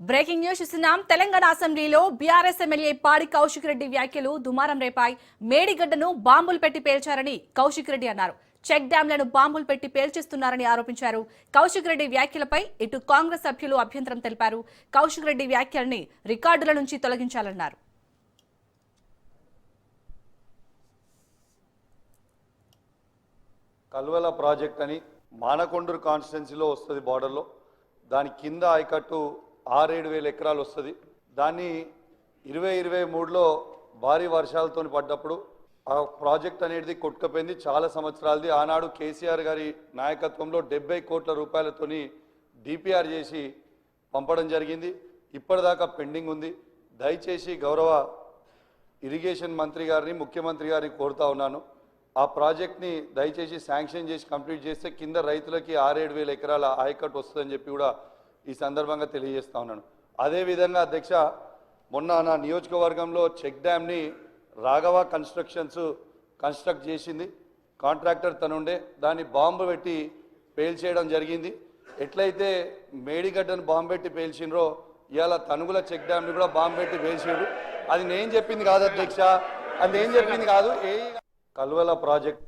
Breaking news చూస్తున్నాం. తెలంగాణ అసెంబ్లీలో BRS MLA పాడి కౌశిక్ రెడ్డి వ్యాఖ్యలు దుమారం రేపాయి. మేడిగడ్డను బాంబులు పెట్టి పేల్చారని కౌశిక్ రెడ్డి అన్నారు. చెక్ డ్యాంలను బాంబులు పెట్టి పేల్చిస్తున్నారని ఆరోపించారు. కౌశిక్ రెడ్డి వ్యాఖ్యలపై ఇటు కాంగ్రెస్ సభ్యులు అభ్యంతరం తెలిపారు. కౌశిక్ రెడ్డి వ్యాఖ్యల్ని రికార్డుల నుంచి తొలగించాలన్నారు. కల్వల ప్రాజెక్ట్ అని మానకొండూరు కాన్స్టిట్యున్సీలో వస్తుంది బార్డర్లో దాని కింద ఆయకట్టు ఆరేడు వేల ఎకరాలు వస్తుంది. దాన్ని ఇరవై ఇరవై మూడులో భారీ వర్షాలతో పడ్డప్పుడు ఆ ప్రాజెక్ట్ అనేది కొట్టుకుపోయింది. చాలా సంవత్సరాలది. ఆనాడు కేసీఆర్ గారి నాయకత్వంలో డెబ్బై కోట్ల రూపాయలతోని డిపిఆర్ చేసి పంపడం జరిగింది. ఇప్పటిదాకా పెండింగ్ ఉంది. దయచేసి గౌరవ ఇరిగేషన్ మంత్రి గారిని ముఖ్యమంత్రి గారిని కోరుతా ఉన్నాను. ఆ ప్రాజెక్ట్ని దయచేసి శాంక్షన్ చేసి కంప్లీట్ చేస్తే కింద రైతులకి ఆరేడు వేల ఎకరాల ఆయకట్టు వస్తుందని చెప్పి కూడా ఈ సందర్భంగా తెలియజేస్తా ఉన్నాను. అదేవిధంగా అధ్యక్ష మొన్న నా నియోజకవర్గంలో చెక్ డ్యామ్ని రాఘవ కన్స్ట్రక్షన్స్ కన్స్ట్రక్ట్ చేసింది. కాంట్రాక్టర్ తనుండే దాన్ని బాంబు పెట్టి పేల్చేయడం జరిగింది. ఎట్లయితే మేడిగడ్డను బాంబు పెట్టి పేల్చిండ్రో ఇవాళ తనుగుల చెక్ డ్యామ్ని కూడా బాంబు పెట్టి పేల్చిండ్రు. అది నేను చెప్పింది కాదు అధ్యక్ష అది నేను చెప్పింది కాదు ఏ కల్వల ప్రాజెక్ట్